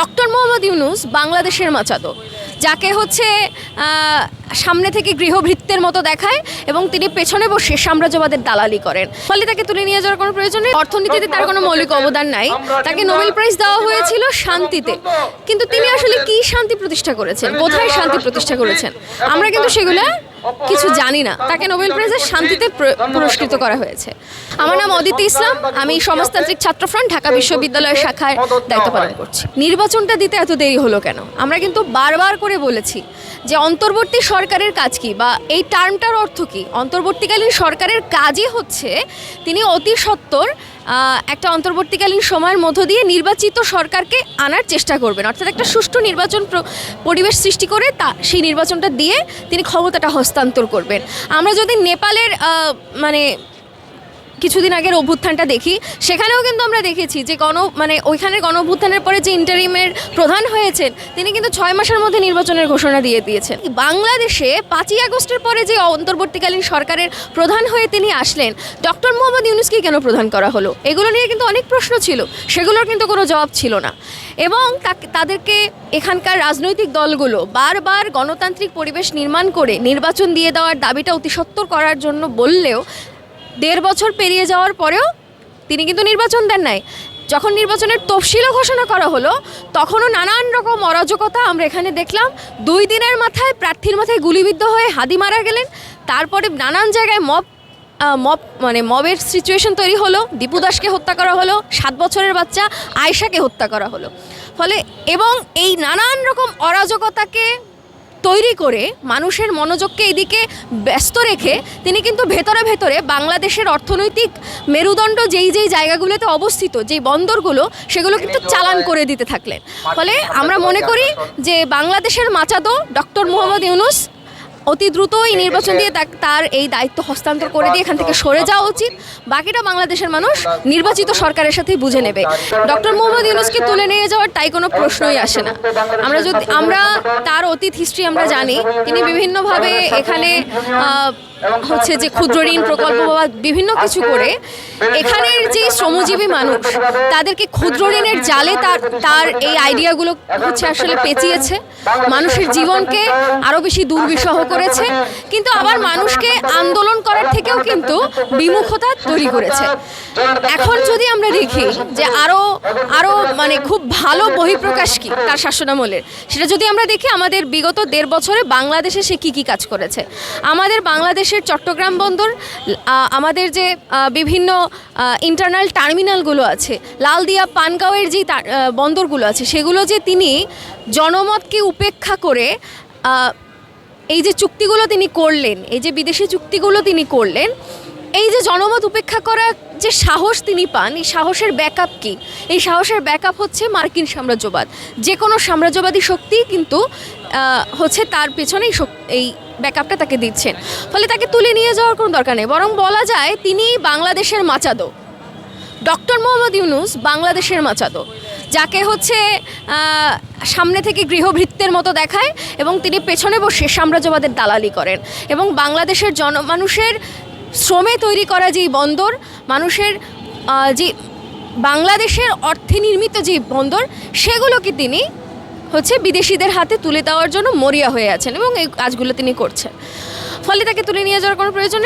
Doctor Mohammad Yunus বাংলাদেশের Machado যাকে হচ্ছে সামনে থেকে গৃহভৃত্যের মতো দেখায় এবং তিনি পেছনে বসে সাম্রাজ্যবাদের দালালি করেন। ফলে তাকে তুলে নিয়ে যাওয়ার কোনো প্রয়োজন নেই। অর্থনীতিতে তার কোনো মৌলিক অবদান নাই। তাকে নোবেল প্রাইজ দেওয়া হয়েছিল শান্তিতে। কিন্তু তিনি আসলে কি শান্তি প্রতিষ্ঠা করেছেন? কোথায় শান্তি প্রতিষ্ঠা করেছেন? আমরা কিন্তু সেগুলো কিছু জানি না। তাকে নোবেল প্রাইজের শান্তিতে পুরস্কৃত করা হয়েছে। আমার নাম অদিতি ইসলাম। আমি সমাজতান্ত্রিক ছাত্রফ্রন্ট ঢাকা বিশ্ববিদ্যালয়ের শাখায় দায়িত্ব পালন করছি। নির্বাচনটা দিতে এত দেরি হলো কেন? আমরা কিন্তু বারবার করে বলেছি যে অন্তর্বর্তী সরকারের কাজ কি? বা এই টার্মটার অর্থ কি? অন্তর্বর্তীকালীন সরকারের কাজই হচ্ছে তিনি অতি সত্বর একটা অন্তর্বর্তীকালীন সময়ের মধ্য দিয়ে নির্বাচিত সরকারকে আনার চেষ্টা করবেন। অর্থাৎ একটা সুষ্ঠু নির্বাচন পরিবেশ সৃষ্টি করে তা, সেই নির্বাচনটা দিয়ে তিনি ক্ষমতাটা হস্তান্তর করবেন। আমরা যদি নেপালের মানে কিছুদিন আগের অভ্যুত্থানটা দেখি, সেখানেও কিন্তু আমরা দেখেছি যে গণ মানে ওইখানের গণ অভ্যুত্থানের পরে যে ইন্টারিমের প্রধান হয়েছেন, তিনি কিন্তু ছয় মাসের মধ্যে নির্বাচনের ঘোষণা দিয়ে দিয়েছেন। বাংলাদেশে পাঁচই আগস্টের পরে যে অন্তর্বর্তীকালীন সরকারের প্রধান হয়ে তিনি আসলেন, ডক্টর মোহাম্মদ ইউনুসকে কেন প্রধান করা হলো? এগুলো নিয়ে কিন্তু অনেক প্রশ্ন ছিল, সেগুলোর কিন্তু কোনো জবাব ছিল না। এবং তাদেরকে এখানকার রাজনৈতিক দলগুলো বারবার গণতান্ত্রিক পরিবেশ নির্মাণ করে নির্বাচন দিয়ে দেওয়ার দাবিটা অতিসত্বর করার জন্য বললেও দেড় বছর পেরিয়ে যাওয়ার পরেও তিনি কিন্তু নির্বাচন দেন নাই। যখন নির্বাচনের তফসিলও ঘোষণা করা হলো, তখনও নানান রকম অরাজকতা আমরা এখানে দেখলাম। দুই দিনের মাথায় প্রার্থীর মাথায় গুলিবিদ্ধ হয়ে হাদি মারা গেলেন। তারপরে নানান জায়গায় মব মব মানে মবের সিচুয়েশন তৈরি হলো। দীপু দাসকে হত্যা করা হলো, সাত বছরের বাচ্চা আয়শাকে হত্যা করা হলো। ফলে এবং এই নানান রকম অরাজকতাকে তৈরি করে মানুষের মনোযোগকে এদিকে ব্যস্ত রেখে তিনি কিন্তু ভেতরে ভেতরে বাংলাদেশের অর্থনৈতিক মেরুদণ্ড যেই যেই জায়গাগুলোতে অবস্থিত যেই বন্দরগুলো সেগুলো কিন্তু চালান করে দিতে থাকলেন। ফলে আমরা মনে করি যে বাংলাদেশের মাচাদো ডক্টর মোহাম্মদ ইউনুস অতি দ্রুত এই নির্বাচন দিয়ে তার এই দায়িত্ব হস্তান্তর করে দিয়ে এখান থেকে সরে যাওয়া উচিত। বাকিটা বাংলাদেশের মানুষ নির্বাচিত সরকারের সাথেই বুঝে নেবে। ডক্টর মোহাম্মদ ইউনুসকে তুলে নিয়ে যাওয়ার তাই কোনো প্রশ্নই আসে না। আমরা যদি আমরা তার অতীত হিস্ট্রি আমরা জানি তিনি বিভিন্নভাবে এখানে হচ্ছে যে ক্ষুদ্র ঋণ প্রকল্প বা বিভিন্ন কিছু করে এখানের যে শ্রমজীবী মানুষ তাদেরকে ক্ষুদ্র ঋণের জালে তার তার এই আইডিয়াগুলো হচ্ছে আসলে পেঁচিয়েছে। মানুষের জীবনকে আরও বেশি দুর্বিষহ করেছে কিন্তু আবার মানুষকে আন্দোলন করার থেকেও কিন্তু বিমুখতা তৈরি করেছে। এখন যদি আমরা দেখি যে আরও আরও মানে খুব ভালো বহিঃপ্রকাশ কি তার শাসনামলের সেটা যদি আমরা দেখি আমাদের বিগত দেড় বছরে বাংলাদেশে সে কী কী কাজ করেছে? আমাদের বাংলাদেশের চট্টগ্রাম বন্দর আমাদের যে বিভিন্ন ইন্টারনাল টার্মিনালগুলো আছে, লালদিয়া পানগাঁওয়ের যে বন্দরগুলো আছে, সেগুলো যে তিনি জনমতকে উপেক্ষা করে এই যে চুক্তিগুলো তিনি করলেন, এই যে বিদেশি চুক্তিগুলো তিনি করলেন এই যে জনমত উপেক্ষা করার যে সাহস তিনি পান, এই সাহসের ব্যাকআপ কি? এই সাহসের ব্যাকআপ হচ্ছে মার্কিন সাম্রাজ্যবাদ। যে কোনো সাম্রাজ্যবাদী শক্তি কিন্তু হচ্ছে তার পেছনেই এই ব্যাকআপটা তাকে দিচ্ছেন। ফলে তাকে তুলে নিয়ে যাওয়ার কোনো দরকার নেই। বরং বলা যায় তিনি বাংলাদেশের মাচাদো ডক্টর মোহাম্মদ ইউনুস বাংলাদেশের মাচাতো। যাকে হচ্ছে সামনে থেকে গৃহভৃত্যের মতো দেখায় এবং তিনি পেছনে বসে সাম্রাজ্যবাদের দালালি করেন। এবং বাংলাদেশের জনমানুষের শ্রমে তৈরি করা যেই বন্দর, মানুষের যে বাংলাদেশের অর্থে নির্মিত যে বন্দর, সেগুলোকে তিনি হচ্ছে বিদেশিদের হাতে তুলে দেওয়ার জন্য মরিয়া হয়ে আছেন এবং এই কাজগুলো তিনি করছেন ফলে তাকে তুলে নিয়ে যাওয়ার কোনো প্রয়োজন।